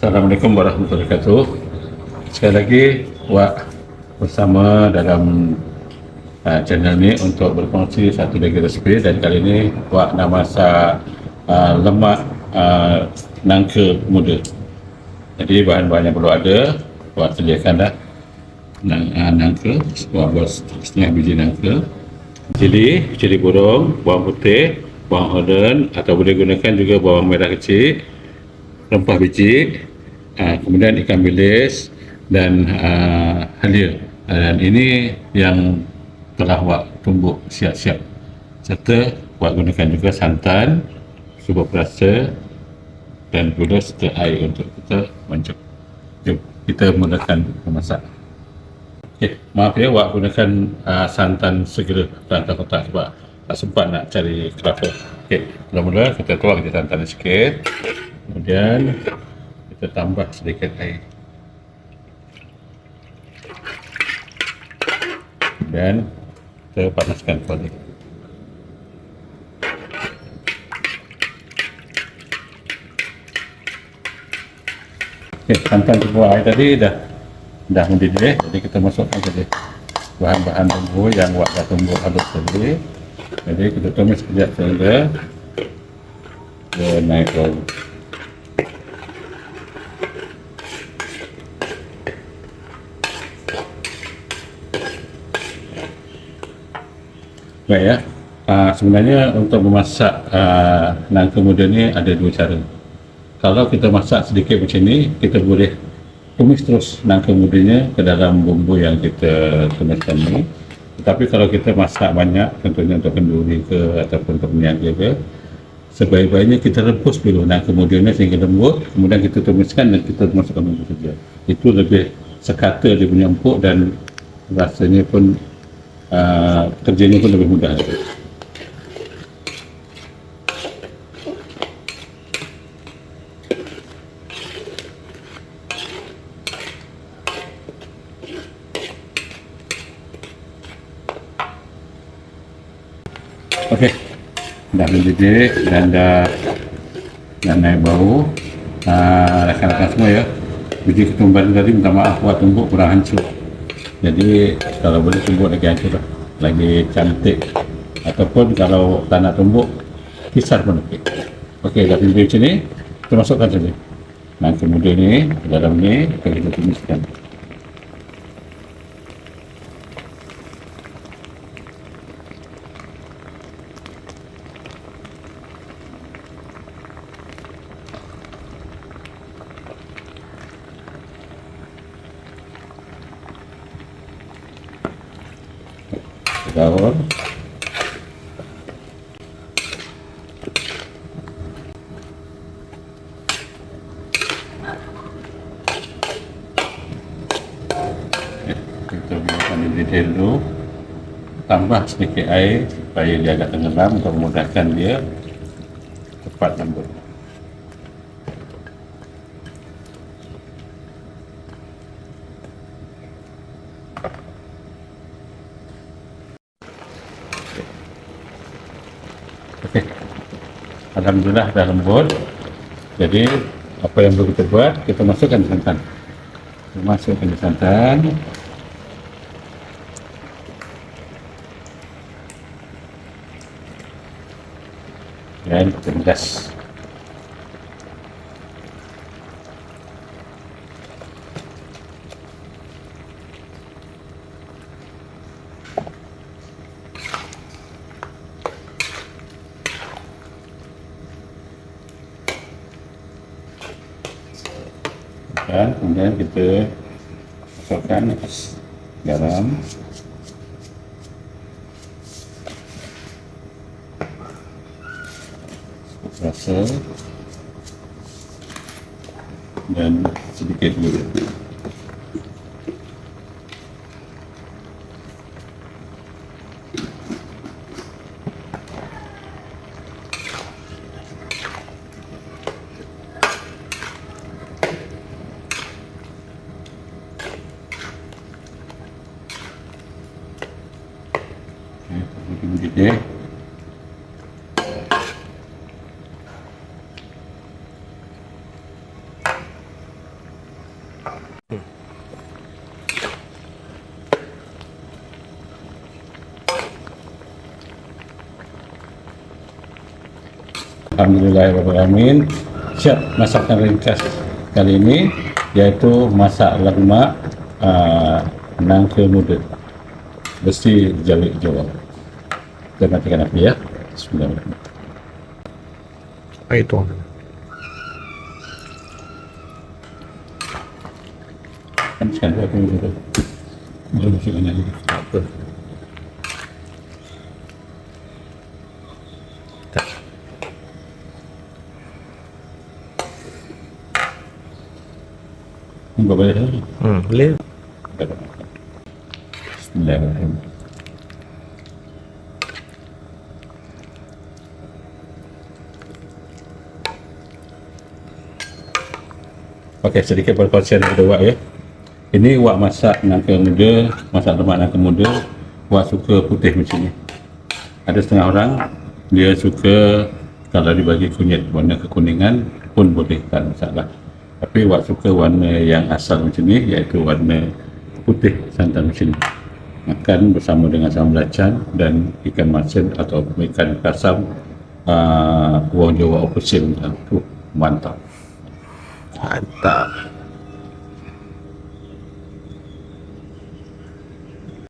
Assalamualaikum warahmatullahi wabarakatuh. Sekali lagi Wak bersama dalam uh, channel ni untuk berkongsi satu lagi resipi dan kali ini Wak nak masak uh, lemak uh, nangka muda. Jadi bahan-bahan yang perlu ada Wak sediakan dah Nang, uh, nangka, Wak buat setengah biji nangka cili, cili burung, bawang putih, bawang oren atau boleh gunakan juga bawang merah kecil rempah biji uh, kemudian ikan bilis dan uh, halia. Dan ini yang telah Wak tumbuk siap-siap. Serta Wak gunakan juga santan subur perasa dan gula serta air untuk kita mancuk jom kita mulakan memasak. Okay, maaf ya, Wak gunakan uh, santan segera. Santan kotak sebab tak sempat nak cari kelapa. Okey, mula-mula kita tuang je santan sikit. Kemudian kita tambah sedikit air. Dan kita panaskan kembali. Okey, santan semua air tadi dah dah mendidih jadi kita masukkan saja bahan-bahan bumbu yang Wak dah tumbuk halus tadi jadi kita tumis sekejap sehingga dia naik bau baik ya. Uh, sebenarnya untuk memasak uh, nangka muda ni ada dua cara. Kalau kita masak sedikit macam ni kita boleh tumis terus nangka mudanya ke dalam bumbu yang kita tumiskan ni. Tetapi kalau kita masak banyak contohnya untuk kenduri ke ataupun untuk meniaga ke sebaik-baiknya kita rebus dulu nangka mudanya sehingga lembut kemudian kita tumiskan dan kita masukkan bumbu saja. Itu lebih sekata dia punya empuk dan rasanya pun uh, kerjanya pun lebih mudah Okey. Dah mendidih dan dah dah naik bau. Ah, rakan-rakan semua ya. Biji ketumbar tadi minta maaf buat tumbuk kurang hancur. Jadi kalau boleh tumbuk lagi hancur lah. Lagi cantik. Ataupun kalau tak nak tumbuk, kisar pun okey. Okey, dah pilih macam ni. Kita masukkan saja. Nah, kemudian ni, dalam ni, kita tumiskan. Daun kita gunakan ini dulu. Tambah sedikit air supaya dia agak tenggelam untuk memudahkan dia. Cepat lembut Alhamdulillah dah lembut. Jadi apa yang perlu kita buat, kita masukkan santan. Kita masukkan santan. Dan kita gas. Kemudian kita masukkan garam rasa. Dan sedikit gula Okay. Alhamdulillahirrahmanirrahim. Siap masakan ringkas kali ini Iaitu masak lemak uh, Nangka muda. Besi jalik jawab kita matikan api ya. Bismillahirrahmanirrahim. Baik tuan. Kan sekarang aku dulu. Boleh masukkan lagi. Tak apa. Enggak boleh lagi. Hmm, boleh. Bismillahirrahmanirrahim. Okey, sedikit perkongsian kepada Wak ya. Ini Wak masak nangka muda, masak lemak nangka muda. Wak suka putih macam ni. Ada setengah orang, dia suka kalau dibagi kunyit warna kekuningan pun boleh, tak masalah. Tapi Wak suka warna yang asal macam ni, iaitu warna putih santan macam ni. Makan bersama dengan sambal belacan dan ikan masin atau ikan kasam uh, orang Jawa opposite. Uh, mantap. Mantap.